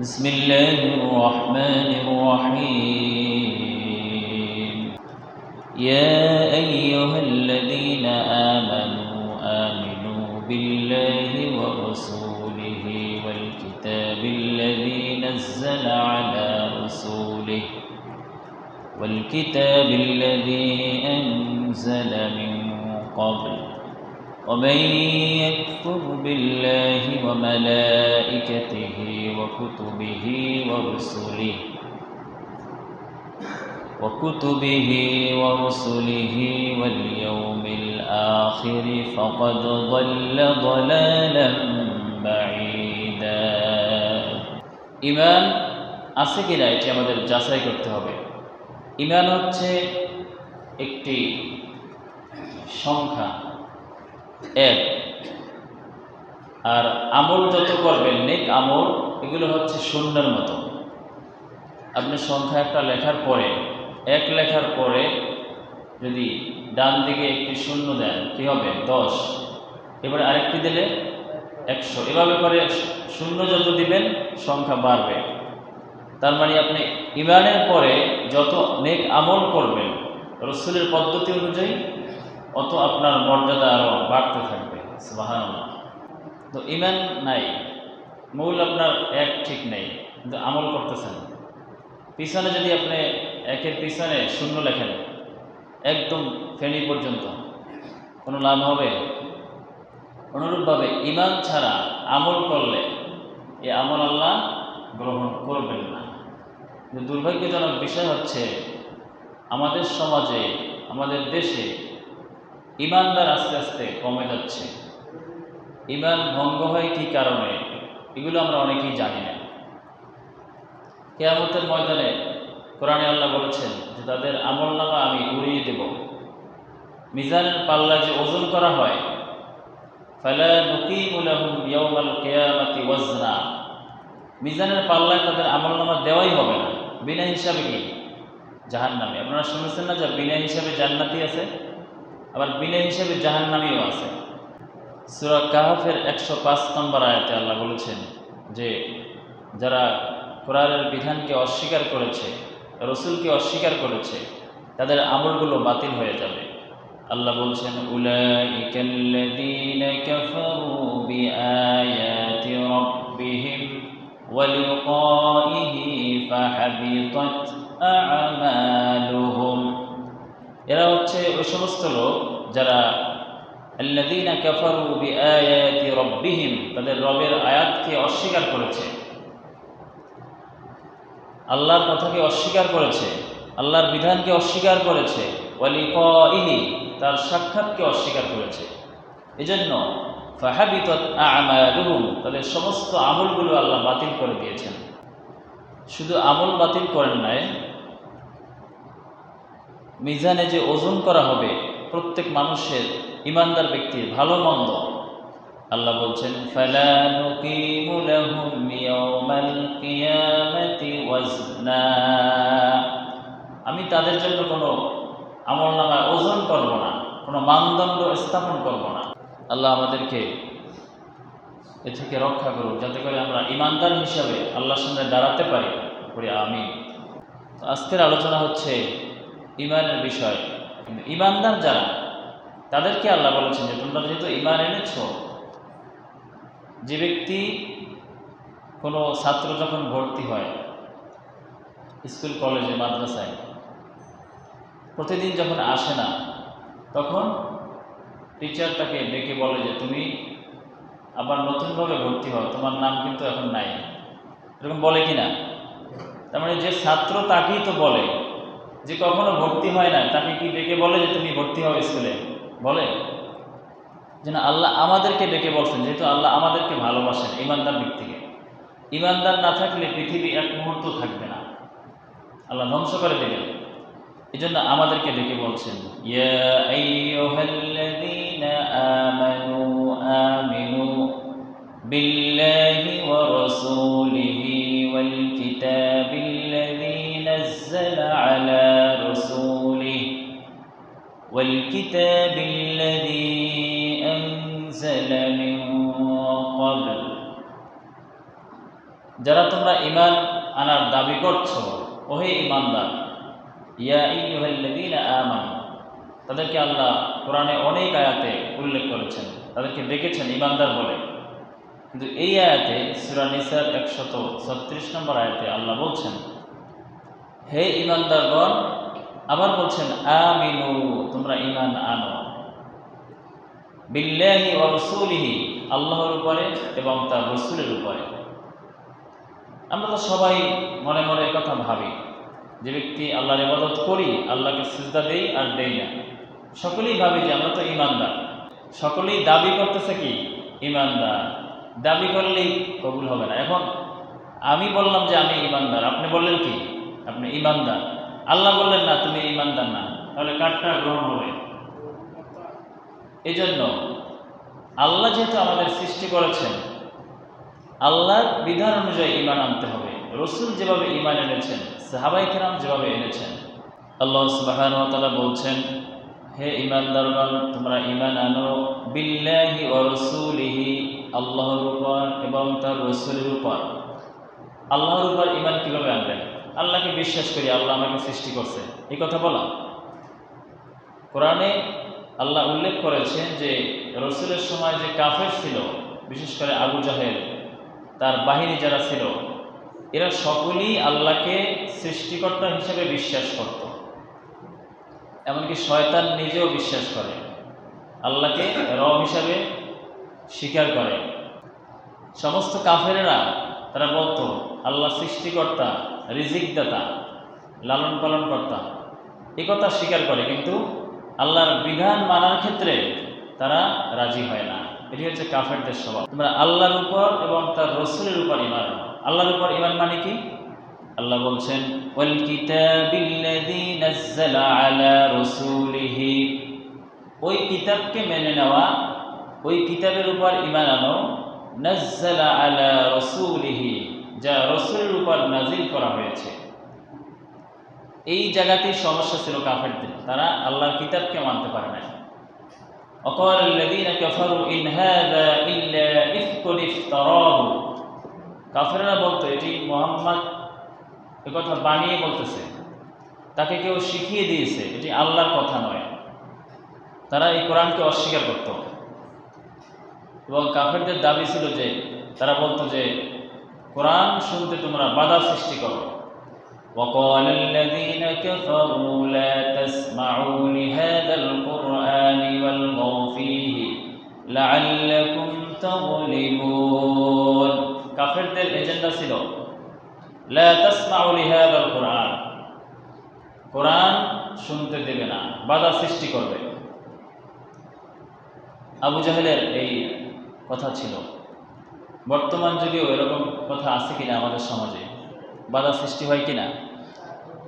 بسم الله الرحمن الرحيم. يا أيها الذين آمنوا آمنوا بالله ورسوله والكتاب الذي نزل على رسوله والكتاب الذي أنزل من قبل ومن يكفر بالله وملائكته وكتبه ورسله وكتبه ورسله واليوم الآخر فقد ضل ضلالا بعيدا ইমান আছে কিনা এটি আমাদের যাচাই করতে হবে ইমান হচ্ছে একটি সংখ্যা এক। আর আমল যত করবেন, নেক আমল, এগুলো হচ্ছে শূন্যের মতো। আপনি সংখ্যা একটা লেখার পরে, এক লেখার পরে যদি ডান দিকে একটি শূন্য দেন, কী হবে? দশ। এবারে আরেকটি দিলে একশো। এভাবে করে শূন্য যত দিবেন, সংখ্যা বাড়বে। তার মানে আপনি ইমানের পরে যত নেক আমল করবেন, রসুলের পদ্ধতি অনুযায়ী অত আপনার মর্যাদা আরও বাড়তে থাকবে সুবাহান তো ইমান নাই, মূল আপনার এক ঠিক নেই, কিন্তু আমল করতেছেন। পিছনে যদি আপনি একের পিছনে শূন্য লেখেন, একদম ফেনি পর্যন্ত, কোনো লাভ হবে? অনুরূপভাবে ইমান ছাড়া আমল করলে এ আমল আল্লাহ গ্রহণ করবেন না। দুর্ভাগ্যজনক বিষয় হচ্ছে, আমাদের সমাজে, আমাদের দেশে ইমানদার আস্তে আস্তে কমে যাচ্ছে। ইমান ভঙ্গ হয় কী কারণে? এগুলো আমরা অনেকেই জানি না। কেয়ামতের ময়দানে কোরআনে আল্লাহ বলেছেন যে, তাদের আমল নামা আমি উড়িয়ে দেব। মিজানের পাল্লা যে ওজন করা হয় মিজানের পাল্লায় তাদের আমল নামা দেওয়াই হবে না, বিনা হিসাবে কি? জাহান্নামে। আপনারা শুনেছেন না যে, বিনা হিসাবে জান্নাতি আছে? আবার বিনা হিসাবে জাহান্নামিও আছে সুরা কাহাফের একশো পাঁচ নম্বর আয়াতে আল্লাহ বলেছেন যে যারা কোরআনের বিধানকে অস্বীকার করেছে রসুলকে অস্বীকার করেছে তাদের আমলগুলো বাতিল হয়ে যাবে আল্লাহ বলছেন উলাইকাল্লাযীনা কাফারু বিআয়াতি রাব্বিহিম ولقائه فحبطت أعمالهم এরা হচ্ছে ওই সমস্ত লোক যারা আল্লাযীনা কাফারু বিআয়াতি রাব্বিহিম, তাদের রবের আয়াতকে অস্বীকার করেছে। আল্লাহর কথাকে অস্বীকার করেছে, আল্লাহর বিধানকে অস্বীকার করেছে, ওয়ালিকাইহি, তার সাক্ষাৎকে অস্বীকার করেছে। এজন্য ফাহাবিতত আমালুহুম, তাদের সমস্ত আমলগুলো আল্লাহ বাতিল করে দিয়েছেন। শুধু আমল বাতিল করেন নাই মিজানে যে ওজন করা হবে, প্রত্যেক মানুষের ইমানদার ব্যক্তির ভালো মন্দ। আল্লাহ বলছেন আমি তাদের জন্য কোনো আমল নামায় ওজন করব না, কোনো মানদণ্ড স্থাপন করব না। আল্লাহ আমাদেরকে এ থেকে রক্ষা করুক, যাতে করে আমরা ইমানদার হিসাবে আল্লাহর সামনে দাঁড়াতে পারি। আমি আজকের আলোচনা হচ্ছে ইমানের বিষয়। ইমানদার যারা, তাদেরকে আল্লাহ বলেছেন যে, তোমরা যেহেতু ইমান এনেছ, যে ব্যক্তি কোনো ছাত্র যখন ভর্তি হয়, স্কুল, কলেজে, মাদ্রাসায়, প্রতিদিন যখন আসে না, তখন টিচার তাকে ডেকে বলে যে, তুমি আবার নতুনভাবে ভর্তি হও, তোমার নাম কিন্তু এখন নাই। এরকম বলে কি না তার মানে যে ছাত্র তাকেই তো বলে যে কখনো ভর্তি হয় না, তাকে কি ডেকে বলে যে তুমি ভর্তি হও স্কুলে? বলে? যে না আল্লাহ আমাদেরকে ডেকে বলছেন, যেহেতু আল্লাহ আমাদেরকে ভালোবাসেন ইমানদার থেকে। ইমানদার না থাকলে পৃথিবী এক মুহূর্ত থাকবে না। আল্লাহ ধ্বংস করে দেবেন। এই জন্য আমাদেরকে ডেকে বলছেন আমানু বিল্লাহি ওয়া রাসূলিহি والكتاب الذي أنزل من قبل যারা তোমরা ইমান আনার দাবি করছো ওহে ইমানদার ইয়া ইয়ুহাল্লাযীনা আমানু তাদেরকে আল্লাহ কোরআনে অনেক আয়াতে উল্লেখ করেছেন তাদেরকে ডেকেছেন ইমানদার বলে কিন্তু এই আয়াতে সূরা নিসার একশত ছত্রিশ নম্বর আয়াতে আল্লাহ বলছেন হে ইমানদারগণ আবার বলছেন, আমিনু, তোমরা ইমান আনো। বিল্লাহি ওয়া রাসূলিহি, আল্লাহর উপরে এবং তার রসুলের উপরে। আমরা তো সবাই মনে মনে কথা ভাবি, যে ব্যক্তি আল্লাহর ইবাদত করি, আল্লাহকে সিজদা দেই আর দেই না। সকলেই ভাবি যে আমরা তো ইমানদার সকলেই দাবি করতেছে কি? ইমানদার দাবি করলেই কবুল হবে না। এখন আমি বললাম যে আমি ইমানদার আপনি বললেন কি? আপনি ইমানদার আল্লাহ বললেন, না, তুমি ইমানদার না, তাহলে কাঠটা গ্রহণ হবে? এই জন্য আল্লাহ যেহেতু আমাদের সৃষ্টি করেছেন, আল্লাহর বিধান অনুযায়ী ইমান আনতে হবে। রসুল যেভাবে ইমান এনেছেন, সাহাবাই কেরাম যেভাবে এনেছেন, আল্লাহ সুবাহান তালা বলছেন, হে ইমানদারগণ তোমরা ইমান আনো বিল্লাহি ও রসুলিহি, আল্লাহর উপর এবং তার রসুলের উপর। আল্লাহর উপর ইমান কীভাবে আনবেন? আল্লাহকে বিশ্বাস করি আল্লাহ আমাকে সৃষ্টি করছে। এই কথা বলা। কোরআনে আল্লাহ উল্লেখ করেছেন যে, রসুলের সময় যে কাফের ছিল, বিশেষ করে আবু জাহেল, তার বাহিনী যারা ছিল, এরা সকলেই আল্লাহকে সৃষ্টিকর্তা হিসেবে বিশ্বাস করত। এমনকি শয়তান নিজেও বিশ্বাস করে। আল্লাহকে রব হিসাবে স্বীকার করে। সমস্ত কাফেরেরা তারা বলতো, আল্লাহ সৃষ্টিকর্তা রিজিকদাতা লালন পালন কর্তা। কথা স্বীকার করে, কিন্তু আল্লাহর বিধান মানার ক্ষেত্রে তারা রাজি হয় না। এটি হচ্ছে কাফেরদের স্বভাব। তোমরা আল্লাহর উপর এবং তার রসুলের উপর ইমান। আল্লাহর উপর ইমান মানে কি? আল্লাহ বলছেন ওই কিতাবকে মেনে নেওয়া, ওই কিতাবের উপর ইমান আনো। নাযালা আলা রাসূলিহি। যা রসুলের উপর নাজিল করা হয়েছে। এই জায়গাটির সমস্যা ছিল কাফেরদের। তারা আল্লাহর কিতাবকে মানতে পারে না অকর কাফেরা বলতো, এটি মোহাম্মদ কথা বানিয়ে বলতেছে। তাকে কেউ শিখিয়ে দিয়েছে। এটি আল্লাহর কথা নয়। তারা এই কোরআনকে অস্বীকার করত। এবং কাফেরদের দাবি ছিল যে, তারা বলতো যে কোরআন শুনতে তোমরা বাধা সৃষ্টি করো وقال الذين كفروا لا تسمعوا لهذا القرآن والغوا فيه لعلكم تغلبون কাফেরদের এজেন্ডা ছিল লা তাসমাউ লিহাদাল কোরআন কোরআন শুনতে দেবে না বাধা সৃষ্টি করবে আবু জাহেলের এই কথা ছিল বর্তমান যুগেও এরকম কথা আছে কিনা আমাদের সমাজে, বাধা সৃষ্টি হয় কিনা?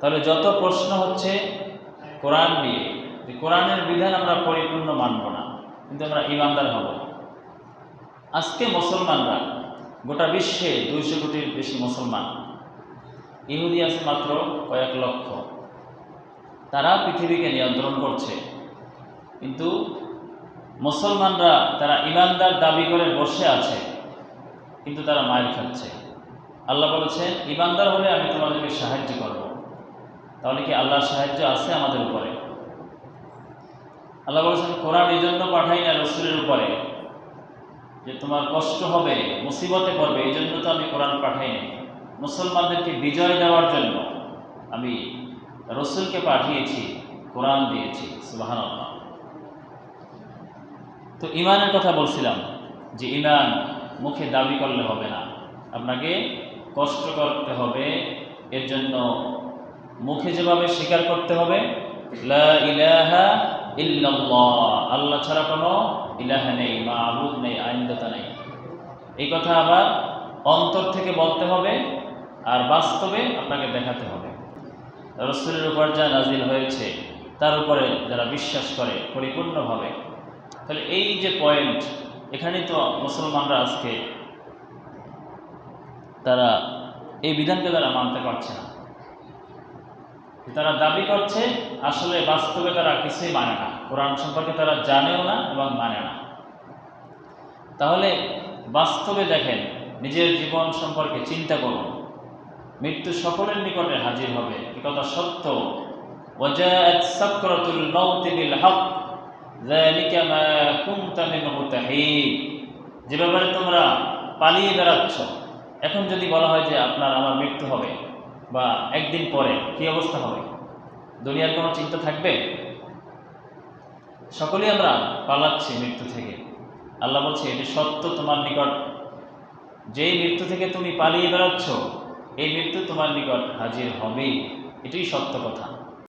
তাহলে যত প্রশ্ন হচ্ছে কোরআন নিয়ে, যে কোরআনের বিধান আমরা পরিপূর্ণ মানব না, কিন্তু আমরা ইমানদার হব। আজকে মুসলমানরা গোটা বিশ্বে দুইশো কোটির বেশি মুসলমান, ইহুদি আছে মাত্র কয়েক লক্ষ। তারা পৃথিবীকে নিয়ন্ত্রণ করছে, কিন্তু মুসলমানরা তারা ইমানদার দাবি করে বসে আছে। কিন্তু তারা মায়ের খাচ্ছে। আল্লাহ বলেছেন, ইমানদার হলে আমি তোমাদেরকে সাহায্য করব। তাহলে কি আল্লাহর সাহায্য আছে আমাদের উপরে? আল্লাহ বলেছেন, কোরআন এই জন্য পাঠাই না রসুলের উপরে যে তোমার কষ্ট হবে, মুসিবতে পড়বে, এই জন্য তো আমি কোরআন পাঠাইনি মুসলমানদেরকে বিজয় দেওয়ার জন্য আমি রসুলকে পাঠিয়েছি, কোরআন দিয়েছি সুবাহান তো ইমানের কথা বলছিলাম যে ইমান মুখে দাবি করলে হবে না। আপনাকে কষ্ট করতে হবে। এর জন্য মুখে যেভাবে স্বীকার করতে হবে ইলাহা আল্লাহ ছাড়া কোনো ইলাহা নেই বা আবুদ নেই, আইনদাতা নেই। এই কথা আবার অন্তর থেকে বলতে হবে আর বাস্তবে আপনাকে দেখাতে হবে। রসুলের উপর যা নাজিল হয়েছে, তার উপরে যারা বিশ্বাস করে, পরিপূর্ণভাবে। তাহলে এই যে পয়েন্ট এখানেই তো মুসলমানরা আজকে তারা এই বিধানকে তারা মানতে পারছে না। তারা দাবি করছে, আসলে বাস্তবে তারা কিছুই মানে না। কোরআন সম্পর্কে তারা জানেও না এবং মানে না। তাহলে বাস্তবে দেখেন, নিজের জীবন সম্পর্কে চিন্তা করুন। মৃত্যু সকলের নিকটে হাজির হবে। এ কথা সত্য। ওজায়াত সক্রতুল মাউতি হক। যে ব্যাপারে তোমরা পালিয়ে বেড়াচ্ছ, এখন যদি বলা হয় যে আপনার আমার মৃত্যু হবে বা একদিন পরে কি অবস্থা হবে, দুনিয়ার কোনো চিন্তা থাকবে? সকলেই আমরা পালাচ্ছি মৃত্যু থেকে। আল্লাহ বলছে, এটি সত্য তোমার নিকট। যেই মৃত্যু থেকে তুমি পালিয়ে বেড়াচ্ছ, এই মৃত্যু তোমার নিকট হাজির হবেই। এটাই সত্য কথা।